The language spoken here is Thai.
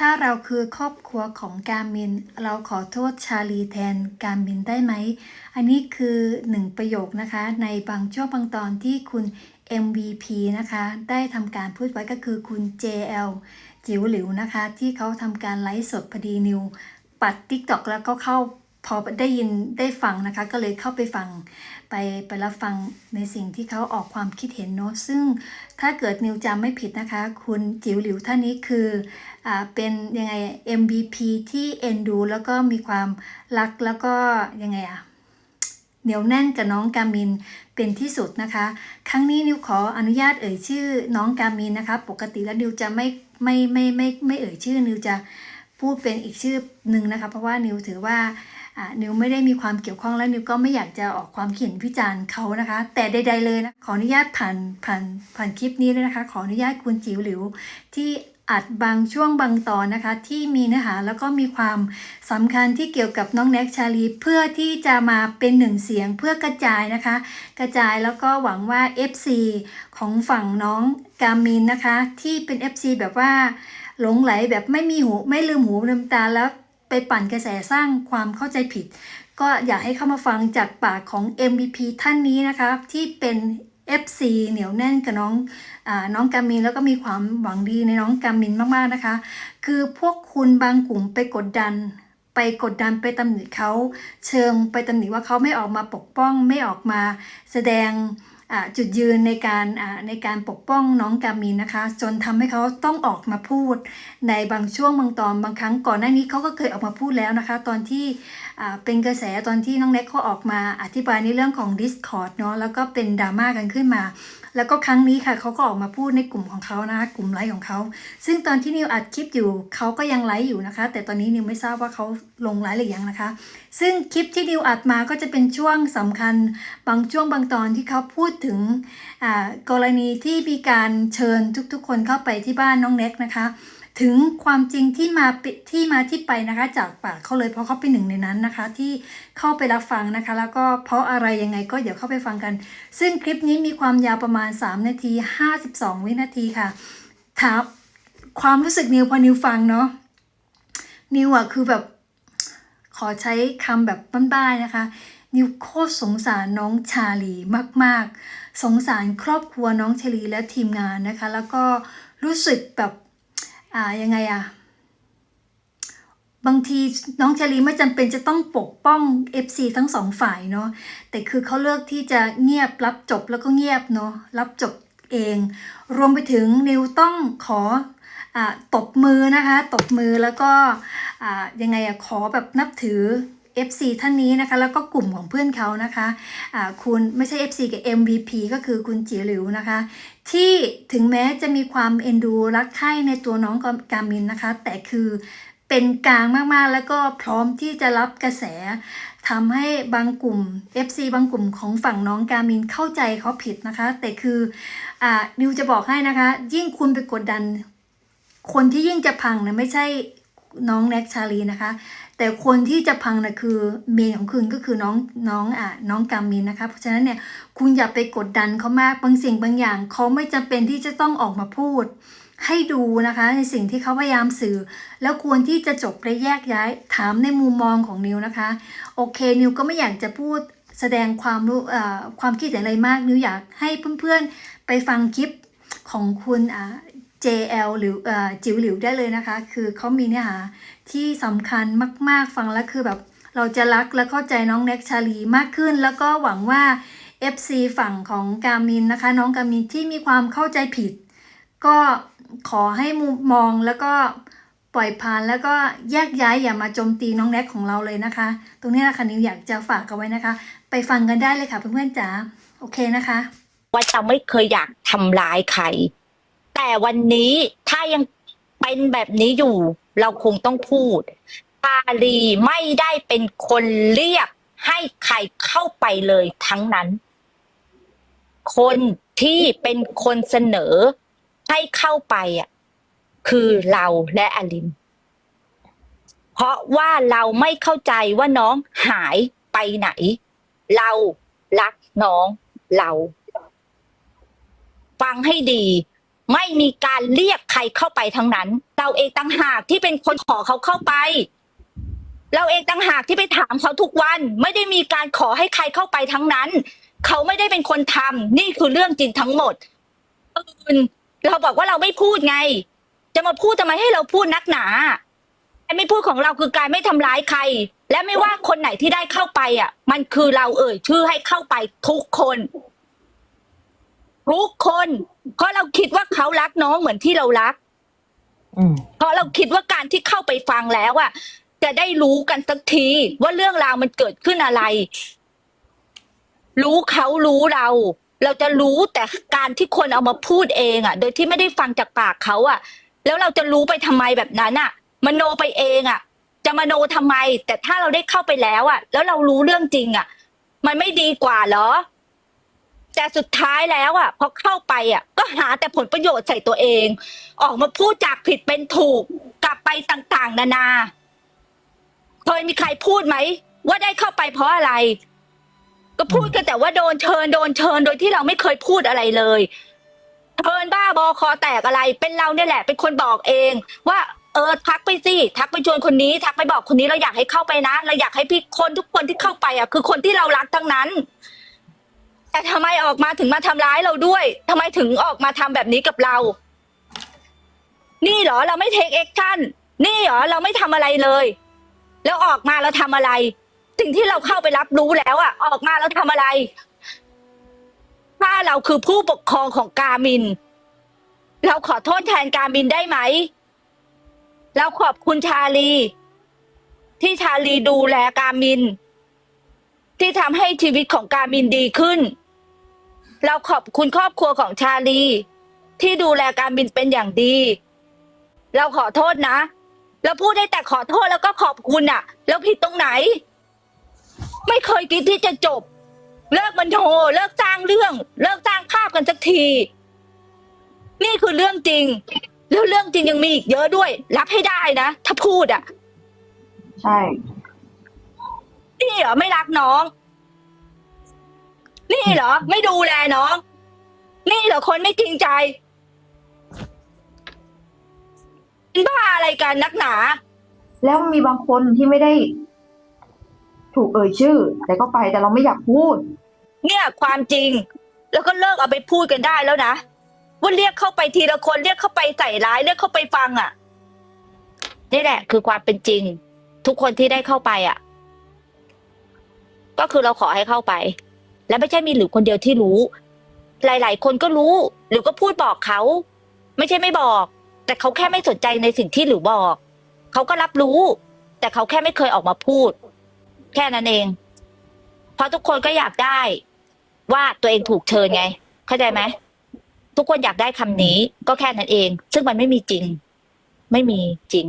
ถ้าเราคือครอบครัวของการมิน เราขอโทษชาลีแทนการมินได้ไหม อันนี้คือหนึ่งประโยคนะคะ ในบางช่วงบางตอนที่คุณ MVP นะคะ ได้ทำการพูดไว้ก็คือคุณ JL จิ๋วหลิวนะคะ ที่เขาทำการไลฟ์สดพอดีนิว ปัด TikTok แล้วก็เข้า พอได้ยินได้ฟังนะคะ ก็เลยเข้าไปฟังไปไปรับฟังในสิ่งที่เขาออกความคิดเห็นเนาะซึ่งถ้าเกิดนิวจำไม่ผิดนะคะ คุณจิ๋วหลิวท่านนี้คืออ่าเป็นยังไง MVP ที่เอ็นดู แล้วก็มีความรักแล้วก็ยังไงอะเหนียวแน่นกับน้องกามินเป็นที่สุดนะคะ ครั้งนี้นิวขออนุญาตเอ่ยชื่อน้องกามินนะคะ ปกติแล้วนิวจะไม่ไม่ไม่ไม่ไม่เอ่ยชื่อนิวจะพูดเป็นอีกชื่อหนึ่งนะคะ เพราะว่านิวถือว่าอ่า นิวไม่ได้มีความเกี่ยวข้องและนิวก็ไม่อยากจะออกความเขียนวิจารณ์เขานะคะ แต่ใด ๆ เลยนะขออนุญาตผ่านผ่านผ่านคลิปนี้เลยนะคะ ขออนุญาตคุณจิ๋วหลิวที่อัดบางช่วงบางตอนนะคะ ที่มีเนื้อหาแล้วก็มีความสำคัญที่เกี่ยวกับน้องแน็กชาลี เพื่อที่จะมาเป็นหนึ่งเสียงเพื่อกระจายนะคะ กระจายแล้วก็หวังว่า FC ของฝั่งน้องกามินนะคะ ที่เป็น FC แบบว่าหลงไหลแบบไม่มีหูไม่ลืมหูลืมตาแล้ว ไปปั่นกระแสสร้างความเข้าใจผิด ก็อยากให้เข้ามาฟังจากปากของ MVP ท่านนี้นะคะ ที่เป็น FC เหนียวแน่นกับน้องอาน้องกามินแล้วก็มีความหวังดีในน้องกามินมากๆนะคะ คือพวกคุณบางกลุ่มไปกดดัน ไปกดดันไปตำหนิเขาเชิงไปตำหนิว่าเขาไม่ออกมาปกป้องไม่ออกมาแสดง จุดยืนในการในการปกป้องน้องกามินนะคะ จนทำให้เขาต้องออกมาพูด ในบางช่วงบางตอนบางครั้งก่อนหน้านี้เขาก็เคยออกมาพูดแล้วนะคะ ตอนที่เป็นกระแสตอนที่น้องเน็กเขาออกมาอธิบายในเรื่องของ Discord เนาะแล้วก็เป็นดราม่ากันขึ้นมา แล้วก็ครั้งนี้ค่ะเขาก็ออกมาพูดในกลุ่มของเขานะคะกลุ่มไลฟ์ของเขาซึ่งตอนที่นิวอัดคลิปอยู่เขาก็ยังไลฟ์อยู่นะคะ แต่ตอนนี้นิวไม่ทราบว่าเขาลงไลฟ์หรือยังนะคะ ซึ่งคลิปที่นิวอัดมาก็จะเป็นช่วงสำคัญบางช่วงบางตอนที่เขาพูดถึงอ่ากรณีที่มีการเชิญทุกๆ คนเข้าไปที่บ้านน้องเน็กนะคะ ถึงความจริงที่มาที่มาที่ไปนะคะ จากปากเขาเลยเพราะเขาเป็นหนึ่งในนั้นนะคะ ที่เข้าไปรับฟังนะคะ แล้วก็เพราะอะไรยังไงก็เดี๋ยวเข้าไปฟังกัน ซึ่งคลิปนี้มีความยาวประมาณ 3 นาที 52 วินาทีค่ะถามความรู้สึกนิวพอนิวฟังเนาะนิวอะคือแบบขอใช้คำแบบบ้านๆนะคะ นิวโคตรสงสารน้องชาลีมาก ๆ สงสารครอบครัวน้องชาลีและทีมงานนะคะ แล้วก็รู้สึกแบบ อ่ายังไงอะบางทีน้องชาลีไม่จำเป็นจะต้องปกป้อง FC ทั้งสองฝ่ายเนาะแต่คือเขาเลือกที่จะเงียบรับจบแล้วก็เงียบเนาะรับจบเอง รวมไปถึงนิวต้องขออ่าตบมือนะคะ ตบมือแล้วก็อ่ายังไงอะขอแบบนับถือ FC ท่านนี้นะคะแล้วก็กลุ่มของเพื่อนเขานะคะอ่าคุณไม่ใช่ FC กับ MVP ก็คือคุณจีหลิวนะคะ ที่ถึงแม้จะมีความเอ็นดูรักใคร่ในตัวน้องกามินนะคะ แต่คือเป็นกลางมากๆ แล้วก็พร้อมที่จะรับกระแสทำให้บางกลุ่ม FC บางกลุ่มของฝั่งน้องกามินเข้าใจเขาผิดนะคะ แต่คืออ่านิวจะบอกให้นะคะ ยิ่งคุณไปกดดัน คนที่ยิ่งจะพังนะไม่ใช่น้องแน็กชาลีนะคะ แต่คนที่จะพังนะคือเมนของคุณก็คือน้องน้องอะน้องกามินนะคะเพราะฉะนั้นเนี่ยคุณอย่าไปกดดันเขามากบางสิ่งบางอย่างเขาไม่จำเป็นที่จะต้องออกมาพูด ให้ดูนะคะในสิ่งที่เขาพยายามสื่อ แล้วควรที่จะจบและแยกย้ายถามในมุมมองของนิวนะคะ โอเคนิวก็ไม่อยากจะพูดแสดงความรู้ความคิดเห็นอะไรมากนิวอยากให้เพื่อนๆไปฟังคลิปของคุณอ่า JL หรือจิ๋วหลิวได้เลยนะคะ คือเขามีเนื้อหาที่สำคัญมาก ๆ ฟังแล้วคือแบบเราจะรักและเข้าใจน้องแน็กชาลีมากขึ้น แล้วก็หวังว่า FC ฝั่งของกามินนะคะ น้องกามินที่มีความเข้าใจผิด ก็ขอให้มุมมองแล้วก็ปล่อยผ่านแล้วก็แยกย้ายอย่ามาโจมตีน้องแน็กของเราเลยนะคะ ตรงนี้นะคะนิวอยากจะฝากเอาไว้นะคะ ไปฟังกันได้เลยค่ะเพื่อนๆจ๋าโอเคนะคะ ว่าจะไม่เคยอยากทำร้ายใคร แต่วันนี้ถ้ายังเป็นแบบนี้อยู่ เราคงต้องพูดชาลีไม่ได้เป็นคนเรียกให้ใครเข้าไปเลยทั้งนั้น คนที่เป็นคนเสนอให้เข้าไปอะคือเราและอลิน เพราะว่าเราไม่เข้าใจว่าน้องหายไปไหน เรารักน้องเรา ฟังให้ดี ไม่มีการเรียกใครเข้าไปทั้งนั้น เราเองต่างหากที่เป็นคนขอเขาเข้าไป เราเองต่างหากที่ไปถามเขาทุกวัน ไม่ได้มีการขอให้ใครเข้าไปทั้งนั้น เขาไม่ได้เป็นคนทำนี่คือเรื่องจริงทั้งหมดอื่นเราบอกว่าเราไม่พูดไง จะมาพูดทำไมให้เราพูดนักหนาการไม่พูดของเราคือการไม่ทำร้ายใคร และไม่ว่าคนไหนที่ได้เข้าไปอะ มันคือเราเอ่ยชื่อให้เข้าไปทุกคน ทุกคน เพราะเราคิดว่าเขารักน้องเหมือนที่เรารักอืมเพราะเราคิดว่าการที่เข้าไปฟังแล้วอะจะได้รู้กันสักทีว่าเรื่องราวมันเกิดขึ้นอะไร รู้เขารู้เรา เราจะรู้แต่การที่คนเอามาพูดเองอะโดยที่ไม่ได้ฟังจากปากเขาอะแล้วเราจะรู้ไปทำไมแบบนั้นอะมโนไปเองอะจะมโนทำไม แต่ถ้าเราได้เข้าไปแล้วอะแล้วเรารู้เรื่องจริงอะมันไม่ดีกว่าเหรอ แต่สุดท้ายแล้วอะพอเข้าไปอะ ก็หาแต่ผลประโยชน์ใส่ตัวเอง ออกมาพูดจากผิดเป็นถูกกลับไปต่างๆ นานาเคยมีใครพูดไหม ว่าได้เข้าไปเพราะอะไร ก็พูดกันแต่ว่าโดนเชิญโดนเชิญโดยที่เราไม่เคยพูดอะไรเลยเชิญบ้าบอคอแตกอะไร เป็นเราเนี่ยแหละ เป็นคนบอกเอง ว่าเออทักไปสิทักไปชวนคนนี้ ทักไปบอกคนนี้เราอยากให้เข้าไปนะ เราอยากให้พี่คนทุกคนที่เข้าไปอะคือคนที่เรารักทั้งนั้น แต่ทำไมออกมาถึงมาทำร้ายเราด้วยทำไมถึงออกมาทำแบบนี้กับเรา นี่เหรอเราไม่เทคแอคชั่นนี่เหรอเราไม่ทำอะไรเลย แล้วออกมาเราทำอะไร สิ่งที่เราเข้าไปรับรู้แล้วอะออกมาเราทำอะไรถ้าเราคือผู้ปกครองของกามิน เราขอโทษแทนกามินได้ไหม เราขอบคุณชาลี ที่ชาลีดูแลกามิน ที่ทำให้ชีวิตของกามินดีขึ้น เราขอบคุณครอบครัวของชาลี ที่ดูแลการบินเป็นอย่างดี เราขอโทษนะแล้วพูดได้แต่ขอโทษแล้วก็ขอบคุณอะแล้วผิดตรงไหน ไม่เคยคิดที่จะจบ เลิกมันโทเลิกสร้างเรื่อง เลิกสร้างภาพกันสักที นี่คือเรื่องจริง แล้วเรื่องจริงยังมีอีกเยอะด้วย รับให้ได้นะ ถ้าพูดอะใช่ นี่เหรอไม่รักน้อง นี่เหรอ ไม่ดูแลน้อง นี่เหรอคนไม่จริงใจเป็นบ้าอะไรกันนักหนา แล้วมีบางคนที่ไม่ได้ ถูกเอ่ยชื่อ แต่ก็ไปแต่เราไม่อยากพูด เนี่ยความจริง แล้วก็เลิกเอาไปพูดกันได้แล้วนะว่าเรียกเข้าไปทีละคนเรียกเข้าไปใส่ร้ายเรียกเข้าไปฟังอะนี่แหละ คือความเป็นจริง ทุกคนที่ได้เข้าไปอะ ก็คือเราขอให้เข้าไป และไม่ใช่มีหรือคนเดียวที่รู้ หลาย ๆ คนก็รู้หรือก็พูดบอกเขา ไม่ใช่ไม่บอก แต่เขาแค่ไม่สนใจในสิ่งที่หรือบอก เขาก็รับรู้ แต่เขาแค่ไม่เคยออกมาพูด แค่นั้นเอง เพราะทุกคนก็อยากได้ ว่าตัวเองถูกเชิญไง เข้าใจไหมทุกคนอยากได้คำนี้ ก็แค่นั้นเอง ซึ่งมันไม่มีจริง ไม่มีจริง